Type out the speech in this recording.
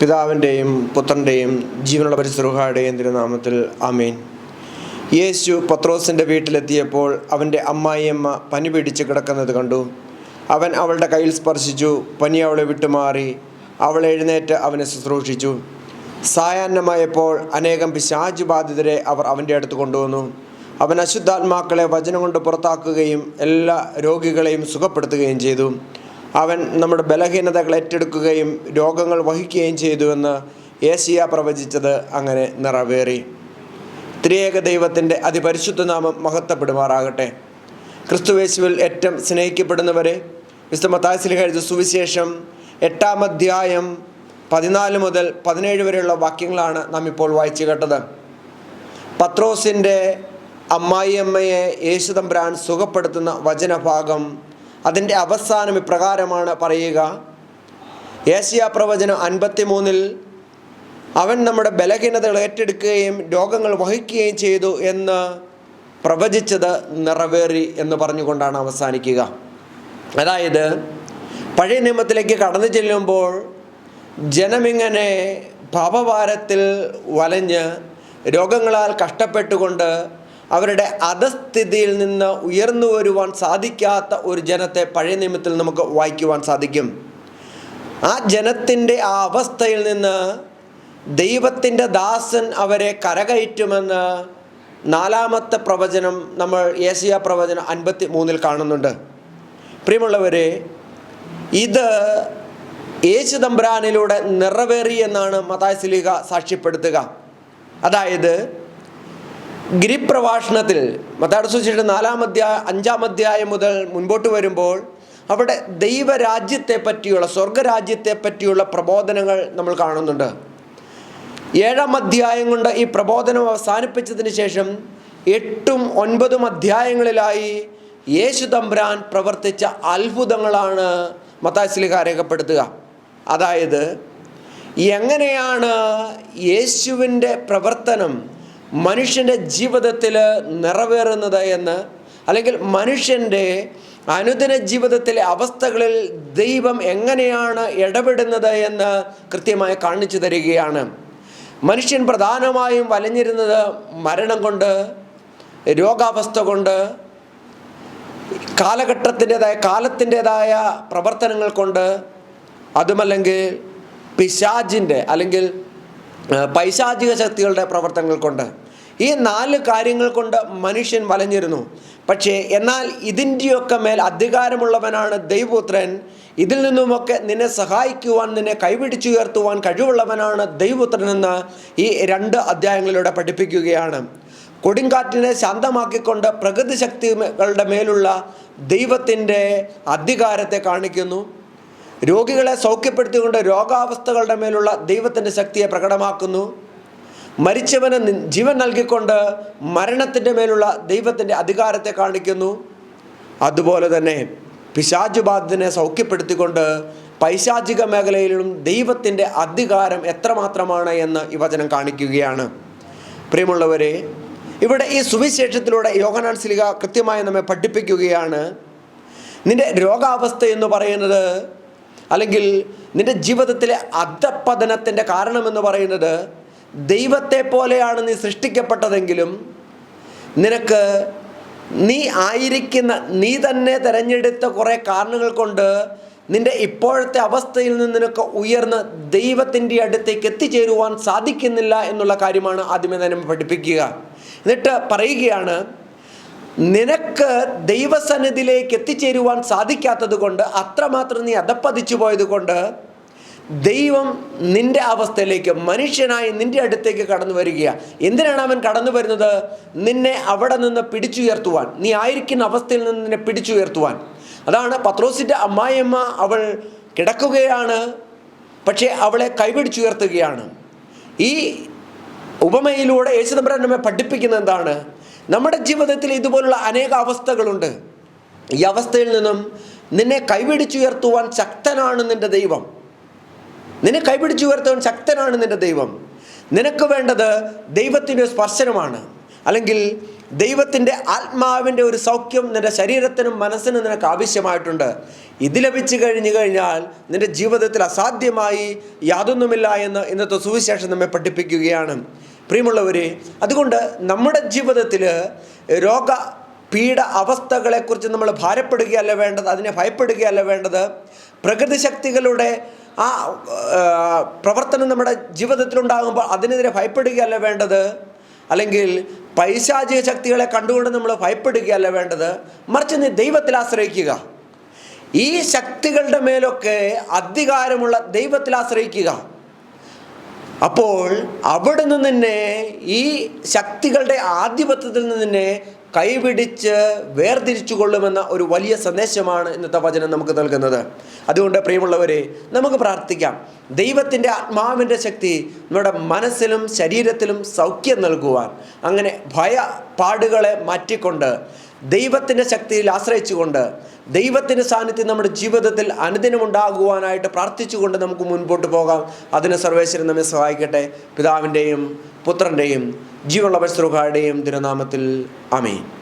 പിതാവിന്റെയും പുത്രന്റെയും ജീവനുള്ള പരിസൃഹായുടെയും തിരുനാമത്തിൽ അമീൻ യേശു പത്രോസിന്റെ വീട്ടിലെത്തിയപ്പോൾ അവന്റെ അമ്മായിയമ്മ പനി പിടിച്ച് കിടക്കുന്നത് കണ്ടു. അവൻ അവളുടെ കയ്യിൽ സ്പർശിച്ചു പനി അവളെ വിട്ടുമാറി അവൾ എഴുന്നേറ്റ് അവനെ ശുശ്രൂഷിച്ചു. സായാഹ്നമായപ്പോൾ അനേകം പിശാജ് ബാധിതരെ അവർ അവന്റെ അടുത്ത് കൊണ്ടുവന്നു. അവൻ അശുദ്ധാത്മാക്കളെ വചനം കൊണ്ട് പുറത്താക്കുകയും എല്ലാ രോഗികളെയും സുഖപ്പെടുത്തുകയും ചെയ്തു. അവൻ നമ്മുടെ ബലഹീനതകൾ ഏറ്റെടുക്കുകയും രോഗങ്ങൾ വഹിക്കുകയും ചെയ്തുവെന്ന് ഏഷ്യ പ്രവചിച്ചത് അങ്ങനെ നിറവേറി. ത്രിയേക ദൈവത്തിന്റെ അതിപരിശുദ്ധ നാമം മഹത്വപ്പെടുമാറാകട്ടെ. ക്രിസ്തുവേശുവിൽ ഏറ്റവും സ്നേഹിക്കപ്പെടുന്നവരെ വിശുദ്ധ എഴുത സുവിശേഷം എട്ടാം അധ്യായം പതിനാല് മുതൽ പതിനേഴ് വരെയുള്ള വാക്യങ്ങളാണ് നാം ഇപ്പോൾ വായിച്ചു കേട്ടത്. പത്രോസിന്റെ അമ്മായിയമ്മയെ യേശുതമ്പ്രാൻ സുഖപ്പെടുത്തുന്ന വചനഭാഗം അതിന്റെ അവസാനം ഇപ്രകാരമാണ് പറയുക. ഏഷ്യ പ്രവചനം അൻപത്തി മൂന്നിൽ അവൻ നമ്മുടെ ബലഹീനതകൾ ഏറ്റെടുക്കുകയും രോഗങ്ങൾ വഹിക്കുകയും ചെയ്തു എന്ന് പ്രവചിച്ചത് നിറവേറി എന്ന് പറഞ്ഞുകൊണ്ടാണ് അവസാനിക്കുക. അതായത് പഴയ നിയമത്തിലേക്ക് കടന്നു ചെല്ലുമ്പോൾ ജനമിങ്ങനെ പാപഭാരത്തിൽ വലഞ്ഞ് രോഗങ്ങളാൽ കഷ്ടപ്പെട്ടുകൊണ്ട് അവരുടെ അധസ്ഥിതിയിൽ നിന്ന് ഉയർന്നു വരുവാൻ സാധിക്കാത്ത ഒരു ജനത്തെ പഴയ നിയമത്തിൽ നമുക്ക് വായിക്കുവാൻ സാധിക്കും. ആ ജനത്തിന്റെ ആ അവസ്ഥയിൽ നിന്ന് ദൈവത്തിന്റെ ദാസൻ അവരെ കരകയറ്റുമെന്ന് നാലാമത്തെ പ്രവചനം നമ്മൾ ഏഷ്യ പ്രവചനം അൻപത്തി മൂന്നിൽ കാണുന്നുണ്ട്. പ്രിയമുള്ളവരെ ഇത് യേശു തമ്പ്രാനിലൂടെ നിറവേറി എന്നാണ് മതാസിലിക സാക്ഷ്യപ്പെടുത്തുക. അതായത് ഗിരിപ്രഭാഷണത്തിൽ മത്താട് സൂചിച്ചിട്ട് നാലാം അധ്യായ അഞ്ചാം അധ്യായം മുതൽ മുൻപോട്ട് വരുമ്പോൾ അവിടെ ദൈവരാജ്യത്തെ പറ്റിയുള്ള സ്വർഗരാജ്യത്തെ പറ്റിയുള്ള പ്രബോധനങ്ങൾ നമ്മൾ കാണുന്നുണ്ട്. ഏഴാം അധ്യായം കൊണ്ട് ഈ പ്രബോധനം അവസാനിപ്പിച്ചതിന് ശേഷം എട്ടും ഒൻപതും അധ്യായങ്ങളിലായി യേശു തമ്പ്രാൻ പ്രവർത്തിച്ച അത്ഭുതങ്ങളാണ് മത്താസ്ലിഹ രേഖപ്പെടുത്തുക. അതായത് എങ്ങനെയാണ് യേശുവിന്റെ പ്രവർത്തനം മനുഷ്യന്റെ ജീവിതത്തിൽ നിറവേറുന്നത് എന്ന് അല്ലെങ്കിൽ മനുഷ്യന്റെ അനുദിന ജീവിതത്തിലെ അവസ്ഥകളിൽ ദൈവം എങ്ങനെയാണ് ഇടപെടുന്നത് എന്ന് കൃത്യമായി കാണിച്ചു തരികയാണ്. മനുഷ്യൻ പ്രധാനമായും വലഞ്ഞിരുന്നത് മരണം കൊണ്ട് രോഗാവസ്ഥ കൊണ്ട് കാലഘട്ടത്തിന്റെതായ കാലത്തിന്റെതായ പ്രവർത്തനങ്ങൾ കൊണ്ട് അതുമല്ലെങ്കിൽ പിശാജിന്റെ അല്ലെങ്കിൽ പൈശാചിക ശക്തികളുടെ പ്രവർത്തനങ്ങൾ കൊണ്ട്. ഈ നാല് കാര്യങ്ങൾ കൊണ്ട് മനുഷ്യൻ വലഞ്ഞിരുന്നു. പക്ഷേ എന്നാൽ ഇതിന്റെയൊക്കെ മേൽ അധികാരമുള്ളവനാണ് ദൈവപുത്രൻ. ഇതിൽ നിന്നുമൊക്കെ നിന്നെ സഹായിക്കുവാൻ നിന്നെ കൈപിടിച്ചുയർത്തുവാൻ കഴിവുള്ളവനാണ് ദൈവപുത്രനെന്ന് ഈ രണ്ട് അധ്യായങ്ങളിലൂടെ പഠിപ്പിക്കുകയാണ്. കൊടുങ്കാറ്റിനെ ശാന്തമാക്കിക്കൊണ്ട് പ്രകൃതി ശക്തികളുടെ മേലുള്ള ദൈവത്തിന്റെ അധികാരത്തെ കാണിക്കുന്നു. രോഗികളെ സൗഖ്യപ്പെടുത്തിക്കൊണ്ട് രോഗാവസ്ഥകളുടെ മേലുള്ള ദൈവത്തിന്റെ ശക്തിയെ പ്രകടമാക്കുന്നു. മരിച്ചവന് ജീവൻ നൽകിക്കൊണ്ട് മരണത്തിന്റെ മേലുള്ള ദൈവത്തിന്റെ അധികാരത്തെ കാണിക്കുന്നു. അതുപോലെ തന്നെ പിശാചുബാധിതനെ സൗഖ്യപ്പെടുത്തിക്കൊണ്ട് പൈശാചിക മേഖലയിലും ദൈവത്തിന്റെ അധികാരം എത്രമാത്രമാണ് എന്ന് ഈ വചനം കാണിക്കുകയാണ്. പ്രിയമുള്ളവരെ ഇവിടെ ഈ സുവിശേഷത്തിലൂടെ യോഗനാൻ സ്ലിക കൃത്യമായി നമ്മെ പഠിപ്പിക്കുകയാണ്. നിന്റെ രോഗാവസ്ഥ എന്ന് പറയുന്നത് അല്ലെങ്കിൽ നിന്റെ ജീവിതത്തിലെ അധപ്പതനത്തിന്റെ കാരണമെന്ന് പറയുന്നത് ദൈവത്തെ പോലെയാണ് നീ സൃഷ്ടിക്കപ്പെട്ടതെങ്കിലും നിനക്ക് നീ ആയിരിക്കുന്ന നീ തന്നെ തിരഞ്ഞെടുത്ത കുറേ കാരണങ്ങൾ കൊണ്ട് നിന്റെ ഇപ്പോഴത്തെ അവസ്ഥയിൽ നിന്ന് നിനക്ക് ഉയർന്ന് ദൈവത്തിന്റെ അടുത്തേക്ക് എത്തിച്ചേരുവാൻ സാധിക്കുന്നില്ല എന്നുള്ള കാര്യമാണ് ആദ്യമേ തന്നെ പഠിപ്പിക്കുക. എന്നിട്ട് പറയുകയാണ് നിനക്ക് ദൈവസന്നിധിയിലേക്ക് എത്തിച്ചേരുവാൻ സാധിക്കാത്തത് കൊണ്ട് അത്രമാത്രം നീ അധപ്പതിച്ചു പോയത് കൊണ്ട് ദൈവം നിന്റെ അവസ്ഥയിലേക്ക് മനുഷ്യനായി നിന്റെ അടുത്തേക്ക് കടന്നു വരികയാണ് എന്തിനാണ് അവൻ കടന്നു വരുന്നത്? നിന്നെ അവിടെ നിന്ന് പിടിച്ചുയർത്തുവാൻ. നീ ആയിരിക്കുന്ന അവസ്ഥയിൽ നിന്ന് നിന്നെ പിടിച്ചുയർത്തുവാൻ. അതാണ് പത്രോസിന്റെ അമ്മായിയമ്മ അവൾ കിടക്കുകയാണ് പക്ഷേ അവളെ കൈപിടിച്ചുയർത്തുകയാണ്. ഈ ഉപമയിലൂടെ യേശുദമ്പരൻ നമ്മെ പഠിപ്പിക്കുന്നത് എന്താണ്? നമ്മുടെ ജീവിതത്തിൽ ഇതുപോലുള്ള അനേക അവസ്ഥകളുണ്ട്. ഈ അവസ്ഥയിൽ നിന്നും നിന്നെ കൈപിടിച്ചുയർത്തുവാൻ ശക്തനാണ് നിന്റെ ദൈവം. നിന്നെ കൈപിടിച്ചുയർത്തുവാൻ ശക്തനാണ് നിന്റെ ദൈവം. നിനക്ക് വേണ്ടത് ദൈവത്തിന്റെ സ്പർശനമാണ്. അല്ലെങ്കിൽ ദൈവത്തിന്റെ ആത്മാവിന്റെ ഒരു സൗഖ്യം നിന്റെ ശരീരത്തിനും മനസ്സിനും നിനക്ക് ആവശ്യമായിട്ടുണ്ട്. ഇത് ലഭിച്ചു കഴിഞ്ഞു കഴിഞ്ഞാൽ നിന്റെ ജീവിതത്തിൽ അസാധ്യമായി യാതൊന്നുമില്ല എന്ന് ഇന്നത്തെ സുവിശേഷം നമ്മെ പഠിപ്പിക്കുകയാണ്. പ്രിയമുള്ളവരെ അതുകൊണ്ട് നമ്മുടെ ജീവിതത്തിൽ രോഗ പീഡ അവസ്ഥകളെക്കുറിച്ച് നമ്മൾ ഭാരപ്പെടുകയല്ല വേണ്ടത് അതിനെ ഭയപ്പെടുകയല്ല വേണ്ടത് പ്രകൃതി ശക്തികളുടെ ആ പ്രവർത്തനം നമ്മുടെ ജീവിതത്തിലുണ്ടാകുമ്പോൾ അതിനെതിരെ ഭയപ്പെടുകയല്ല വേണ്ടത് അല്ലെങ്കിൽ പൈശാചിക ശക്തികളെ കണ്ടുകൊണ്ട് നമ്മൾ ഭയപ്പെടുകയല്ല വേണ്ടത് മറിച്ച് നീ ദൈവത്തിൽ ആശ്രയിക്കുക. ഈ ശക്തികളുടെ മേലൊക്കെ അധികാരമുള്ള ദൈവത്തിൽ ആശ്രയിക്കുക. അപ്പോൾ അവിടെ നിന്ന് തന്നെ ഈ ശക്തികളുടെ ആധിപത്യത്തിൽ നിന്ന് തന്നെ കൈപിടിച്ച് വേർതിരിച്ചു കൊള്ളുമെന്ന ഒരു വലിയ സന്ദേശമാണ് ഇന്നത്തെ വചനം നമുക്ക് നൽകുന്നത്. അതുകൊണ്ട് പ്രിയമുള്ളവരെ നമുക്ക് പ്രാർത്ഥിക്കാം. ദൈവത്തിന്റെ ആത്മാവിന്റെ ശക്തി നമ്മുടെ മനസ്സിലും ശരീരത്തിലും സൗഖ്യം നൽകുവാൻ. അങ്ങനെ ഭയപ്പാടുകളെ മാറ്റിക്കൊണ്ട് ദൈവത്തിന്റെ ശക്തിയിൽ ആശ്രയിച്ചുകൊണ്ട് ദൈവത്തിന്റെ സാന്നിധ്യം നമ്മുടെ ജീവിതത്തിൽ അനുദിനമുണ്ടാകുവാനായിട്ട് പ്രാർത്ഥിച്ചുകൊണ്ട് നമുക്ക് മുൻപോട്ട് പോകാം. അതിന് സർവേശ്വരൻ നമ്മെ സഹായിക്കട്ടെ. പിതാവിന്റെയും പുത്രന്റെയും ജീവനുള്ള പരിശ്രുഹായുടെയും തിരുനാമത്തിൽ അമീൻ